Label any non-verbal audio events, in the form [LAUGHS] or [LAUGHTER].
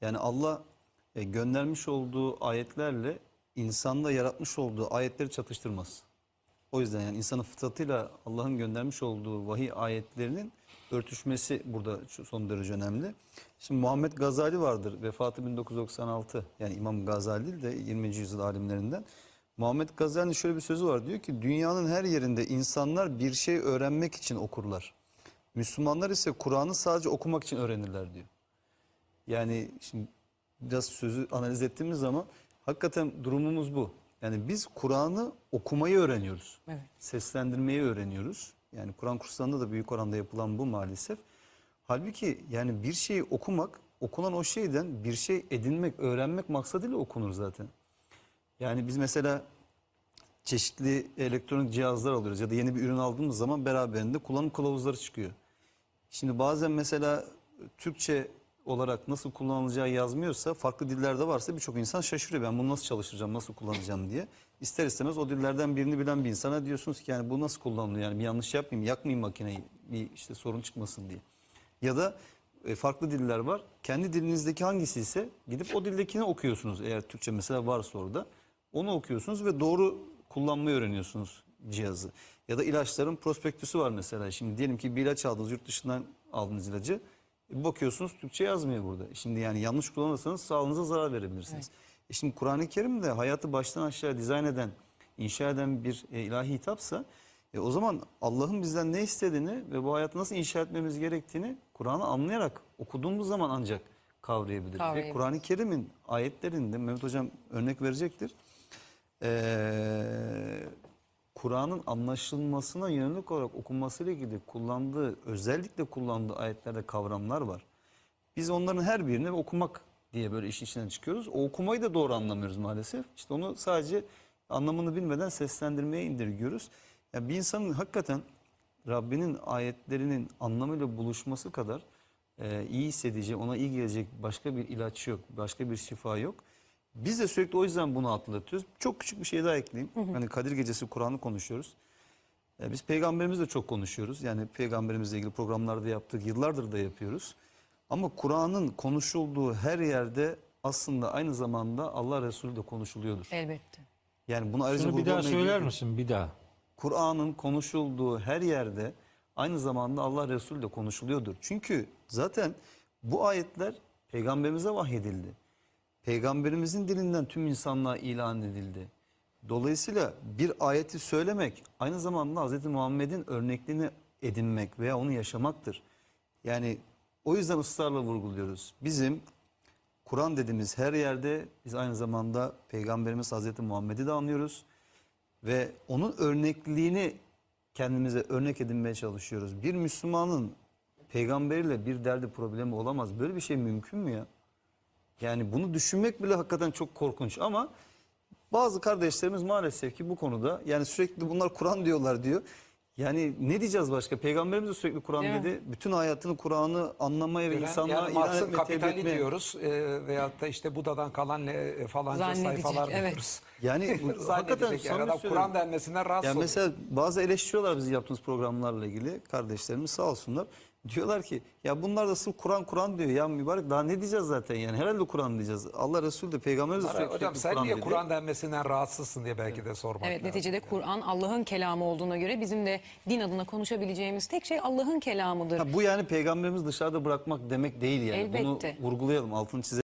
Yani Allah e, göndermiş olduğu ayetlerle insanda yaratmış olduğu ayetleri çatıştırmaz. O yüzden yani insanın fıtratıyla Allah'ın göndermiş olduğu vahiy ayetlerinin örtüşmesi burada son derece önemli. Şimdi Muhammed Gazali vardır. Vefatı 1996. Yani İmam Gazali de 20. yüzyıl alimlerinden. Muhammed Gazali'nin şöyle bir sözü var. Diyor ki dünyanın her yerinde insanlar bir şey öğrenmek için okurlar. Müslümanlar ise Kur'an'ı sadece okumak için öğrenirler diyor. Yani şimdi biraz sözü analiz ettiğimiz zaman hakikaten durumumuz bu. Yani biz Kur'an'ı okumayı öğreniyoruz. Evet. Seslendirmeyi öğreniyoruz. Yani Kur'an kurslarında da büyük oranda yapılan bu maalesef. Halbuki yani bir şeyi okumak, okunan o şeyden bir şey edinmek, öğrenmek maksadıyla okunur zaten. Yani biz mesela çeşitli elektronik cihazlar alıyoruz ya da yeni bir ürün aldığımız zaman beraberinde kullanım kılavuzları çıkıyor. Şimdi bazen mesela Türkçe olarak nasıl kullanılacağı yazmıyorsa farklı dillerde varsa birçok insan şaşırıyor. Ben bunu nasıl çalıştıracağım, nasıl kullanacağım diye. İster istemez o dillerden birini bilen bir insana diyorsunuz ki yani bu nasıl kullanılıyor? Yani bir yanlış yapmayayım, yakmayayım makineyi bir işte sorun çıkmasın diye. Ya da e, farklı diller var. Kendi dilinizdeki hangisi ise gidip o dildekini okuyorsunuz. Eğer Türkçe mesela varsa orada. Onu okuyorsunuz ve doğru kullanmayı öğreniyorsunuz cihazı. Ya da ilaçların prospektüsü var mesela. Şimdi diyelim ki bir ilaç aldınız yurt dışından aldınız ilacı. E, bakıyorsunuz Türkçe yazmıyor burada. Şimdi yani yanlış kullanırsanız sağlığınıza zarar verebilirsiniz. E şimdi Kur'an-ı Kerim de hayatı baştan aşağı dizayn eden, inşa eden bir e, ilahi hitapsa e, o zaman Allah'ın bizden ne istediğini ve bu hayatı nasıl inşa etmemiz gerektiğini Kur'an'ı anlayarak okuduğumuz zaman ancak kavrayabiliriz. Ve Kavrayabiliriz. Kur'an-ı Kerim'in ayetlerinde Mehmet Hocam örnek verecektir. Ee, Kur'an'ın anlaşılmasına yönelik olarak okunmasıyla ilgili kullandığı, özellikle kullandığı ayetlerde kavramlar var. Biz onların her birini okumak diye böyle işin içinden çıkıyoruz. O okumayı da doğru anlamıyoruz maalesef. İşte onu sadece anlamını bilmeden seslendirmeye indirgiyoruz. Yani bir insanın hakikaten Rabbinin ayetlerinin anlamıyla buluşması kadar e, iyi hissedeceği, ona iyi gelecek başka bir ilaç yok, başka bir şifa yok. Biz de sürekli o yüzden bunu hatırlatıyoruz. Çok küçük bir şey daha ekleyeyim. Hani Kadir Gecesi Kur'an'ı konuşuyoruz. E, Biz peygamberimizle çok konuşuyoruz. Yani peygamberimizle ilgili programlarda yaptık, yıllardır da yapıyoruz. Ama Kur'an'ın konuşulduğu her yerde aslında aynı zamanda Allah Resulü de konuşuluyordur. Elbette. Yani bunu ayrıca Şunu bir daha söyler yok. misin bir daha? Kur'an'ın konuşulduğu her yerde aynı zamanda Allah Resulü de konuşuluyordur. Çünkü zaten bu ayetler peygamberimize vahyedildi. Peygamberimizin dilinden tüm insanlığa ilan edildi. Dolayısıyla bir ayeti söylemek aynı zamanda Hz. Muhammed'in örnekliğini edinmek veya onu yaşamaktır. Yani o yüzden ısrarla vurguluyoruz. Bizim Kur'an dediğimiz her yerde biz aynı zamanda Peygamberimiz Hz. Muhammed'i de anlıyoruz ve onun örnekliğini kendimize örnek edinmeye çalışıyoruz. Bir Müslümanın peygamberiyle bir derdi problemi olamaz. Böyle bir şey mümkün mü ya? Yani bunu düşünmek bile hakikaten çok korkunç ama bazı kardeşlerimiz maalesef ki bu konuda yani sürekli bunlar Kur'an diyorlar diyor. Yani ne diyeceğiz başka? Peygamberimiz de sürekli Kur'an Değil mi? dedi. Bütün hayatını Kur'an'ı anlamaya ve Yani, insanlığa yani ilan Marx'ın etmeye, tebliğ kapitali etmeye. diyoruz e, veyahut da işte Buda'dan kalan ne e, falanca Zannedecek, sayfalar evet. diyoruz. Yani [LAUGHS] bu- hakikaten yani adam. Kur'an denmesinden rahatsız Yani oluyor. mesela bazı eleştiriyorlar bizi yaptığımız programlarla ilgili kardeşlerimiz sağ olsunlar. Diyorlar ki ya bunlar da sırf Kur'an Kur'an diyor. Ya mübarek daha ne diyeceğiz zaten yani herhalde Kur'an diyeceğiz. Allah Resulü de peygamberimiz de sürekli, Hocam sen Kur'an niye dedi. Kur'an denmesinden rahatsızsın diye belki de sormak Evet lazım. neticede Kur'an Allah'ın kelamı olduğuna göre bizim de din adına konuşabileceğimiz tek şey Allah'ın kelamıdır. Ha, bu yani peygamberimiz dışarıda bırakmak demek değil yani. Elbette. Bunu vurgulayalım altını çizelim.